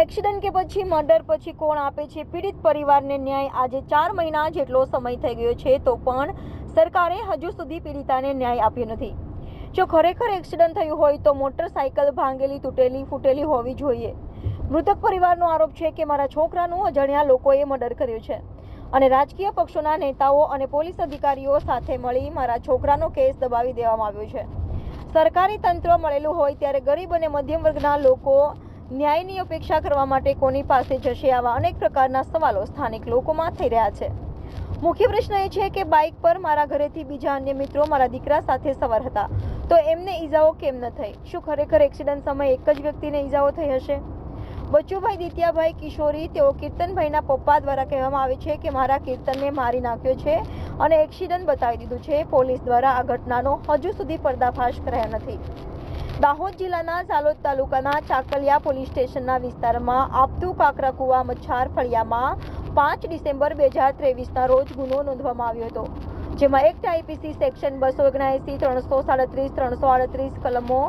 Accident કે પછી murder પછી કોણ આપે છે? પીડિત પરિવારને ન્યાય આજે ચાર મહિના જેટલો સમય થઈ ગયો છે, તો પણ સરકારે હજુ સુધી પીડિતાને ન્યાય આપ્યો નથી. જો ખરેખર એક્સિડન્ટ થયું હોય, તો મોટરસાયકલ ભાંગેલી, તૂટેલી, ફૂટેલી હોવી જોઈએ. મૃતક પરિવારનો આરોપ છે કે મારા છોકરાનું અજાણ્યા લોકોએ મર્ડર કર્યું છે. અને રાજકીય પક્ષોના નેતાઓ અને પોલીસ અધિકારીઓ સાથે મળી મારા છોકરાનો કેસ દબાવી દેવામાં આવ્યો છે. સરકારી તંત્ર મળેલું હોય ત્યારે ગરીબ અને મધ્યમ વર્ગના લોકો ન્યાયની અપેક્ષા કરવા માટે કોની પાસે જશે આવા અનેક પ્રકારના સવાલો સ્થાનિક લોકોમાં થઈ રહ્યા છે. મુખ્ય પ્રશ્ન એ છે કે બાઇક પર મારા ઘરેથી બીજા અન્ય મિત્રો મારા દીકરા સાથે સવાર હતા. તો એમને ઈજાઓ કેમ ન થઈ? શું ખરેખર એક્સિડન્ટ સમયે એક જ વ્યક્તિને ઈજાઓ થઈ હશે? બચુભાઈ દિત્યાભાઈ કિશોરી, તેઓ કીર્તનભાઈના પપ્પા દ્વારા કહેવામાં આવે છે કે મારા કીર્તનને મારી નાખ્યો છે અને એક્સિડન્ટ બતાવી દીધું છે. પોલીસ દ્વારા આ ઘટનાનો હજુ સુધી પર્દાફાશ કરાયા નથી. દાહોદ જિલ્લાના ઝાલોદ તાલુકાના ચાકલિયા પોલીસ સ્ટેશનના વિસ્તારમાં આપતું કાકરા કુવા મચ્છાર ફળિયામાં પાંચ ડિસેમ્બર બે હજાર ત્રેવીસના રોજ ગુનો નોંધવામાં આવ્યો હતો, જેમાં એક્ટ આઈપીસી સેક્શન બસો ઓગણએંસી, ત્રણસો સાડત્રીસ, ત્રણસો આડત્રીસ કલમો,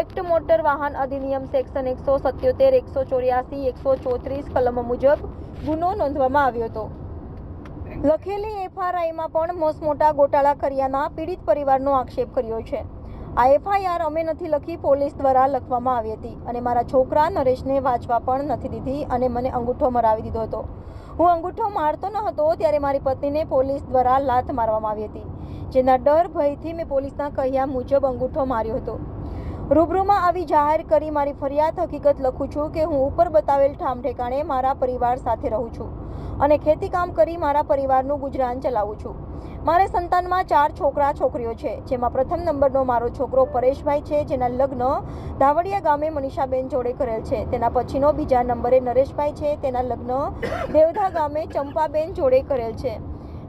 એક્ટ મોટર વાહન અધિનિયમ સેક્શન એકસો સત્યોતેર, એકસો ચોર્યાસી, એકસો ચોત્રીસ કલમો મુજબ ગુનો નોંધવામાં આવ્યો હતો. લખેલી એફઆરઆઈમાં પણ મોસમોટા ગોટાળા કર્યાના પીડિત પરિવારનો આક્ષેપ કર્યો છે. આ એફઆઈઆર અમે નથી લખી, પોલીસ દ્વારા લખવામાં આવી હતી અને મારા છોકરા નરેશને વાંચવા પણ નથી દીધી અને મને અંગૂઠો મરાવી દીધો હતો. હું અંગૂઠો મારતો ન હતો ત્યારે મારી પત્નીને પોલીસ દ્વારા લાત મારવામાં આવી હતી, જેના ડર ભયથી મેં પોલીસના કહ્યા મુજબ અંગૂઠો માર્યો હતો. રૂબરૂમાં આવી જાહેર કરી મારી ફરિયાદ હકીકત લખું છું કે હું ઉપર બતાવેલ ઠામ ઠેકાણે મારા પરિવાર સાથે રહું છું અને ખેતીકામ કરી મારા પરિવારનું ગુજરાન ચલાવું છું. મારે સંતાનમાં ચાર છોકરા છોકરીઓ છે, જેમાં પ્રથમ નંબરનો મારો છોકરો પરેશભાઈ છે, જેના લગ્ન ધાવડિયા ગામે મનીષાબેન જોડે કરેલ છે. તેના પછીનો બીજા નંબરે નરેશભાઈ છે, તેના લગ્ન દેવધા ગામે ચંપાબેન જોડે કરેલ છે.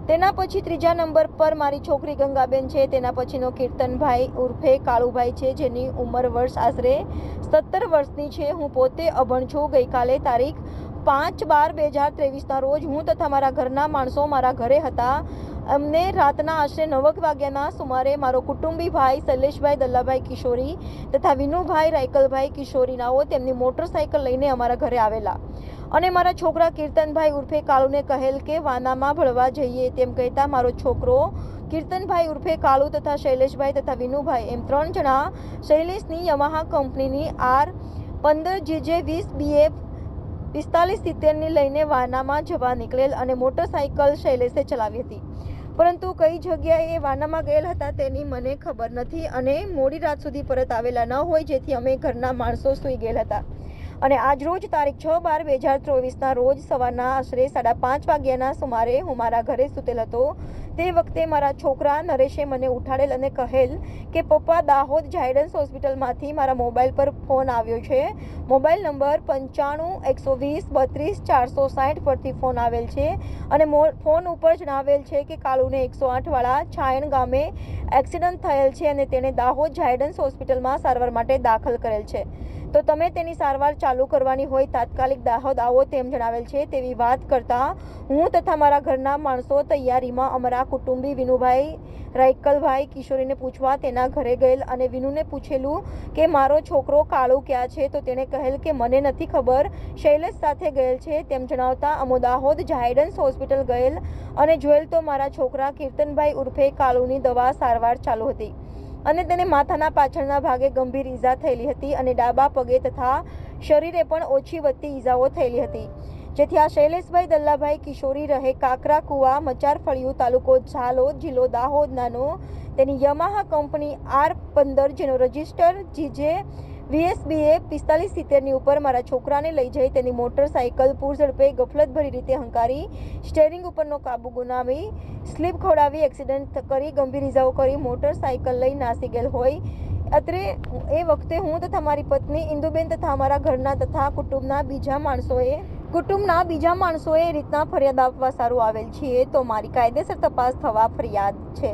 તેના પછી ત્રીજા નંબર પર મારી છોકરી ગંગાબેન છે. તેના પછીનો કીર્તનભાઈ ઉર્ફે કાળુભાઈ છે, જેની ઉંમર વર્ષ આશરે સત્તર વર્ષની છે. હું પોતે અભણ છું. ગઈકાલે તારીખ પાંચ બાર બે હજાર ત્રેવીસના રોજ હું તથા મારા ઘરના માણસો મારા ઘરે હતા. અમને રાતના આશરે નવક વાગ્યાના સુમારે મારો કુટુંબી ભાઈ શૈલેષભાઈ દલ્લાભાઈ કિશોરી તથા વિનુભાઈ રાયકલભાઈ કિશોરીનાઓ તેમની મોટરસાયકલ લઈને અમારા ઘરે આવેલા. અને મારા છોકરા કીર્તનભાઈ ઉર્ફે કાળુને કહેલ કે વાનામાં ભળવા જઈએ તેમ કહેતા મારો છોકરો કીર્તનભાઈ ઉર્ફે કાળુ તથા શૈલેષભાઈ તથા વિનુભાઈ એમ ત્રણ જણા શૈલેષની યમાહા કંપનીની આર પંદર જે વીસ બીએફ પિસ્તાલીસ સિત્તેરની લઈને વાનામાં જવા નીકળેલ અને મોટરસાયકલ શૈલેષે ચલાવી હતી. પરંતુ કઈ જગ્યાએ વાનામાં ગયેલ હતા તેની મને ખબર નથી અને મોડી રાત સુધી પરત આવેલા ન હોય જેથી અમે ઘરના માણસો સૂઈ ગયેલા હતા. અને આજ રોજ તારીખ છ બાર બે હજાર ચોવીસના રોજ સવારના આશરે સાડા પાંચ વાગ્યાના સુમારે હું મારા ઘરે સૂતેલ હતો તે વખતે મારા છોકરા નરેશે મને ઉઠાડેલ અને કહેલ કે, પપ્પા, દાહોદ ઝાયડન્સ હોસ્પિટલમાંથી મારા મોબાઈલ પર ફોન આવ્યો છે. મોબાઈલ નંબર પંચાણું, એકસો વીસ, બત્રીસ, ચારસો સાઠ પરથી ફોન આવેલ છે અને ફોન ઉપર જણાવેલ છે કે, કાલુને એકસો આઠવાળા છાયણ ગામે એક્સિડન્ટ થયેલ છે અને તેણે દાહોદ ઝાયડન્સ હોસ્પિટલમાં સારવાર માટે દાખલ કરેલ છે. તો તમે તેની સારવાર ચાલુ કરવાની હોય, તાત્કાલિક દાહોદ આવો તેમ જણાવેલ છે તેવી વાત કરતા હું તથા મારા ઘરના માણસો તૈયારીમાં અમારા કુટુંબી વિનુભાઈ રાયકલભાઈ કિશોરીને પૂછવા તેના ઘરે ગયેલ અને વિનુને પૂછેલું કે મારો છોકરો કાળુ ક્યાં છે? તો તેણે કહેલ કે મને નથી ખબર. શૈલેષ સાથે ગયેલ છે તેમ જણાવતા અમો દાહોદ ઝાયડન્સ હોસ્પિટલ ગયેલ અને જોયેલ તો મારા છોકરા કીર્તનભાઈ ઉર્ફે કાળુની દવા સારવાર ચાલુ હતી અને તેને માથાના પાછળના ભાગે ગંભીર ઈજા થયેલી હતી અને ડાબા પગે તથા શરીરે પણ ઓછી વધતી ઈજાઓ થયેલી હતી. જેથી આ શૈલેષભાઈ દલ્લાભાઈ કિશોરી રહે, કાકરા, કુવા, મચાર, ફળિયું, તાલુકો ઝાલોદ જિલ્લો દાહોદ નાનો તેની યમાહા કંપની આર પંદર, જેનો રજિસ્ટર જીજે વીએસબીએ પિસ્તાલીસ સિત્તેરની ઉપર મારા છોકરાને લઈ જઈ, તેની મોટરસાયકલ પૂર ઝડપે ગફલતભરી રીતે હંકારી, સ્ટેરિંગ ઉપરનો કાબુ ગુનાવી સ્લીપ ખવડાવી, એક્સિડન્ટ કરી, ગંભીર ઇજાઓ કરી, મોટરસાયકલ લઈ નાસી ગયેલ હોય. અત્રે એ વખતે હું તથા મારી પત્ની ઇન્દુબેન તથા અમારા ઘરના તથા કુટુંબના બીજા માણસોએ કુટુંબના બીજા માણસોએ એ રીતના ફરિયાદ આપવા સારું આવેલ છીએ તો મારી કાયદેસર તપાસ થવા ફરિયાદ છે.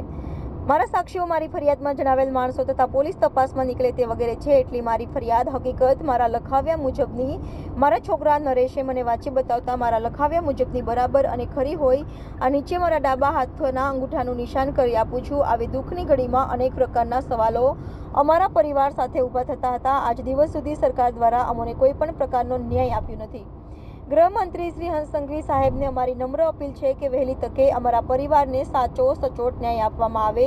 મારા સાક્ષીઓ મારી ફરિયાદમાં જણાવેલ માણસો તથા પોલીસ તપાસમાં નીકળે તે વગેરે છે એટલી મારી ફરિયાદ હકીકત મારા લખાવ્યા મુજબની મારા છોકરા નરેશે મને વાંચી બતાવતા મારા લખાવ્યા મુજબની બરાબર અને ખરી હોય, આ નીચે મારા ડાબા હાથના અંગૂઠાનું નિશાન કરી આપું છું. આવી દુઃખની ઘડીમાં અનેક પ્રકારના સવાલો અમારા પરિવાર સાથે ઊભા થતા હતા. આજ દિવસ સુધી સરકાર દ્વારા અમને કોઈ પણ પ્રકારનો ન્યાય આપ્યો નથી. ગૃહમંત્રી શ્રી હંસ સંઘવી સાહેબને અમારી નમ્ર અપીલ છે કે વહેલી તકે અમારા પરિવારને સાચો સચોટ ન્યાય આપવામાં આવે.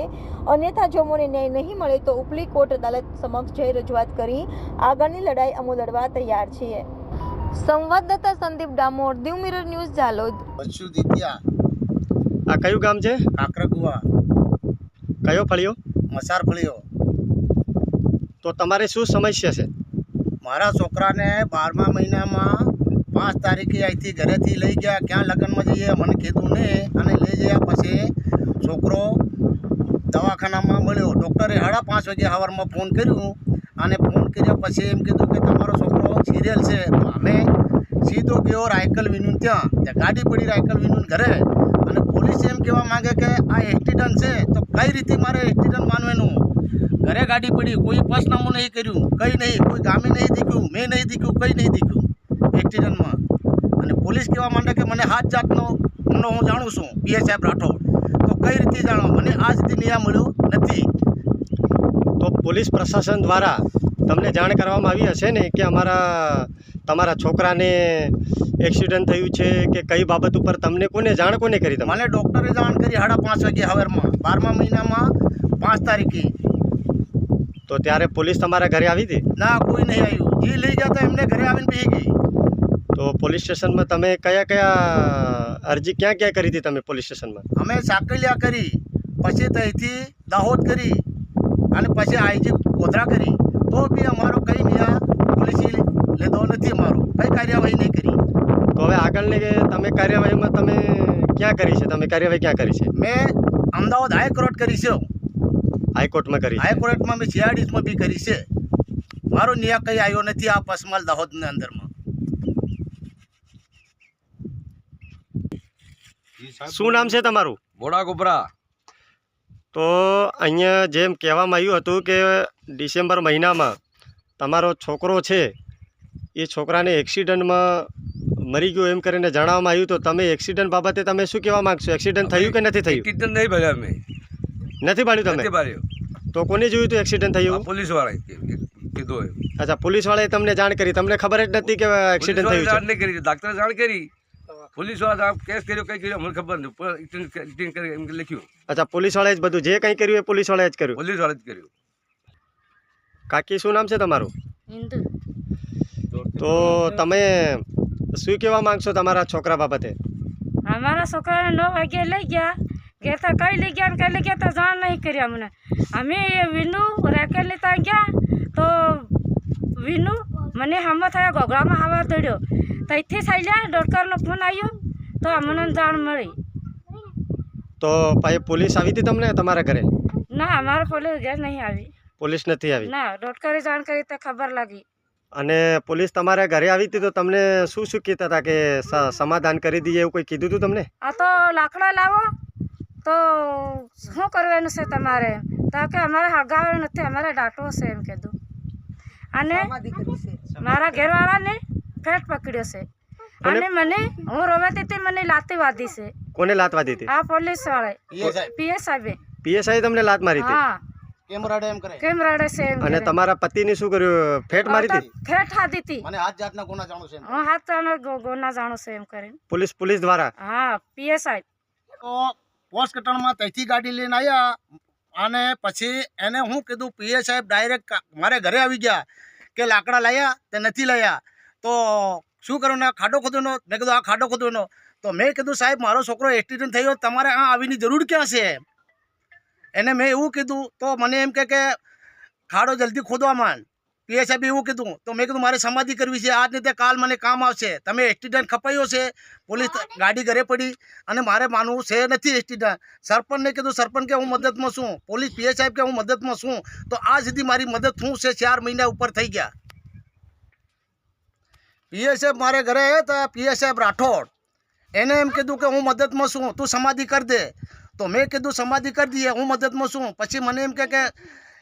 અન્યથા જો મને ન્યાય નહીં મળે તો ઉપલી કોર્ટ અદાલત સમક્ષ જઈ રજૂઆત કરી આગળની લડાઈ અમો લડવા તૈયાર છીએ સંવાદદાતા સંદીપ ડામોર દીવ મિરર ન્યૂઝ જાલોદ બચ્ચુ દિત્યા. આ કયું ગામ છે? કાકરકુવા. કયો ફળિયો? મસાર ફળિયો. તો તમારે શું સમસ્યા છે? મારા છોકરાને બારમા મહિનામાં પાંચ તારીખે અહીંથી ઘરેથી લઈ ગયા. ક્યાં લગ્નમાં જઈએ મને કીધું નહીં. અને લઈ ગયા પછી છોકરો દવાખાનામાં મળ્યો. ડૉક્ટરે સાડા પાંચ વાગે સવારમાં ફોન કર્યું. અને ફોન કર્યા પછી એમ કીધું કે તમારો છોકરો સિરિયલ છે. તો અમે સીધો ગયો રાયકલ વિનુન ત્યાં. ત્યાં ગાડી પડી રાયકલ વિનુન ઘરે. અને પોલીસ એમ કહેવા માંગે કે આ એક્સિડન્ટ છે. તો કઈ રીતે મારે એક્સિડન્ટ માનવાનું? ઘરે ગાડી પડી. કોઈ પસનામું નહીં કર્યું. કંઈ નહીં. કોઈ ગામે નહીં દીખ્યું મેં નહીં દીખ્યું કંઈ નહીં દીખ્યું એક્સિડન્ટમાં અને પોલીસ કહેવા માંડે કે મને હાથ જાતનો ગુનો હું જાણું છું પીએ સાહેબ રાઠોડ. તો કઈ રીતે જાણો? મને આ સુધી ન્યાય મળ્યો નથી. તો પોલીસ પ્રશાસન દ્વારા તમને જાણ કરવામાં આવી હશે ને કે અમારા તમારા છોકરાને એક્સિડન્ટ થયું છે કે કઈ બાબત ઉપર તમને કોને જાણ કોને કરી તમે? મને ડૉક્ટરે જાણ કરી સાડા પાંચ વાગે હવારમાં બારમા મહિનામાં પાંચ તારીખે. તો ત્યારે પોલીસ તમારા ઘરે આવી હતી ના કોઈ નહીં આવ્યું. જે લઈ જતા એમને ઘરે આવીને બેસી ગઈ. તો પોલીસ સ્ટેશનમાં તમે કયા કયા અરજી ક્યાં ક્યાં કરી હતી તમે પોલીસ સ્ટેશનમાં? અમે સાકલિયા કરી પછી ત્યાંથી દાહોદ કરી અને પછી આઈજી ગોધરા કરી. તો બી અમારો કંઈ ન્યા પોલીસી લીધો નથી અમારો. કંઈ કાર્યવાહી નહીં કરી. તો હવે આગળની તમે કાર્યવાહીમાં તમે ક્યાં કરી છે? તમે કાર્યવાહી ક્યાં કરી છે? મેં અમદાવાદ હાઈકોર્ટ કરી છે. હાઈકોર્ટમાં કરી હાઈકોર્ટમાં મેં સીઆરડીસમાં બી કરી છે. મારો નિયા કંઈ આવ્યો નથી આ પસમાલ દાહોદની અંદરમાં. શું નામ છે તમારું? બોડા ગોબરા. તો અહીંયા જેમ કહેવામાં આવ્યું હતું કે ડિસેમ્બર મહિનામાં તમારો છોકરો છે એ છોકરાને એક્સિડન્ટમાં મરી ગયો એમ કરીને જણાવવામાં આવ્યું તો તમે એક્સિડન્ટ બાબતે તમે શું કહેવા માગશો? એક્સિડન્ટ થયું કે નથી થયું? એક્સિડન્ટ નહીં ભર્યા અમે. નથી પાડ્યું તમે? તો કોને જોયું હતું એક્સિડન્ટ થયું? પોલીસવાળા કીધું અચ્છા અચ્છા પોલીસવાળાએ તમને જાણ કરી. તમને ખબર જ નથી કે એક્સિડન્ટ થયું જાણ નહીં કરી. ડાક્ટરે જાણ કરી. પોલીસવાળા કેસ કર્યો કઈ કર્યો મને ખબર નથી એમ લખ્યું. અચ્છા પોલીસવાળાએ જ બધું જે કંઈ કર્યું એ પોલીસવાળાએ જ કર્યું? પોલીસવાળા જ કર્યું. કાકી શું નામ છે તમારું? હિન્દુ. તો તમે શું કહેવા માંગશો તમારા છોકરા બાબતે? અમારા છોકરાને નવ વાગે લઈ ગયા. કેતા કઈ લઈ ગયા કઈ લઈ ગયા? તા જાણ નહીં કરી અમને. અમે એ વિનુ રેકેટ લેતા ગયા તો વિનુ મને હામો થયા ગોગળામાં હવા તોડ્યો. ત્યાંથી ચાલ્યા ડોડકરનો ફોન આવ્યો તો અમને જાણ મળી. તો પછી પોલીસ આવી હતી તમને તમારા ઘરે? ના અમારા પોલીસ ઘેર નહીં આવી. પોલીસ નથી આવી? ના ડોડકરે જાણ કરી તો ખબર લાગી. અને પોલીસ તમારા ઘરે આવી હતી તો તમને શું શું કહેતા હતા કે સમાધાન કરી દઈએ એવું કોઈ કીધું હતું તમને? આ તો લાકડા લાવો. તો શું કરવાનું છે તમારે? તો કે અમારે હળગાવવાનું નથી અમારે ડાટવો છે એમ કીધું. અને મારા ઘરવાળાને ફેટ પકડ્યો છે. અને મને હું રોવાતી હતી મને લાતી વાધી છે. કોને લાત વાધી હતી? આ પોલીસવાળા પીએસ સાહેબ. પીએસ સાહેબ તમને લાત મારી હતી? હા. કેમ રડે એમ કરે? કેમ રડે છે અને તમારા પતિની શું કર્યું? ફેટ મારી હતી? ફેટ ખાધી હતી. મને હાથ જાતના ગુના જાણું છે એમ. હું હાથ ચાનો ગોના જાણું છે એમ કરીને. પોલીસ પોલીસ દ્વારા? હા પીએસ સાહેબ તો પોસ્ટ કટણમાં ત્યાંથી ગાડી લઈને આવ્યા અને પછી એને હું કીધું, પીએ સાહેબ ડાયરેક્ટ મારે ઘરે આવી ગયા કે લાકડા લાયા તે નથી લાયા. તો શું કરું ને ખાડો ખોદવાનો મેં કીધું, આ ખાડો ખોદવાનો તો મેં કીધું, સાહેબ, મારો છોકરો એક્સિડન્ટ થયો, તમારે આ આવીની જરૂર ક્યાં છે? એને મેં એવું કીધું, તો મને એમ કે, ખાડો જલ્દી ખોદવા માંડ. પીએ સાહેબે એવું કીધું તો મેં કીધું મારે સમાધિ કરવી છે. આજ રીતે કાલ મને કામ આવશે. તમે એક્સિડન્ટ ખપાયો છે. પોલીસ ગાડી ઘરે પડી અને મારે માનવું છે નથી એક્સિડન્ટ. સરપંચને કીધું સરપંચ કે હું મદદમાં છું. પોલીસ પીએ સાહેબ કે હું મદદમાં છું. તો આ સુધી મારી મદદ શું છે? ચાર મહિના ઉપર થઈ ગયા. પીએ સાહેબ મારે ઘરે તો હતા પીએ સાહેબ રાઠોડ. એને એમ કીધું કે હું મદદમાં છું. તું સમાધિ કરી દે. તો મેં કીધું સમાધિ કરી દઈએ હું મદદમાં છું. પછી મને એમ કે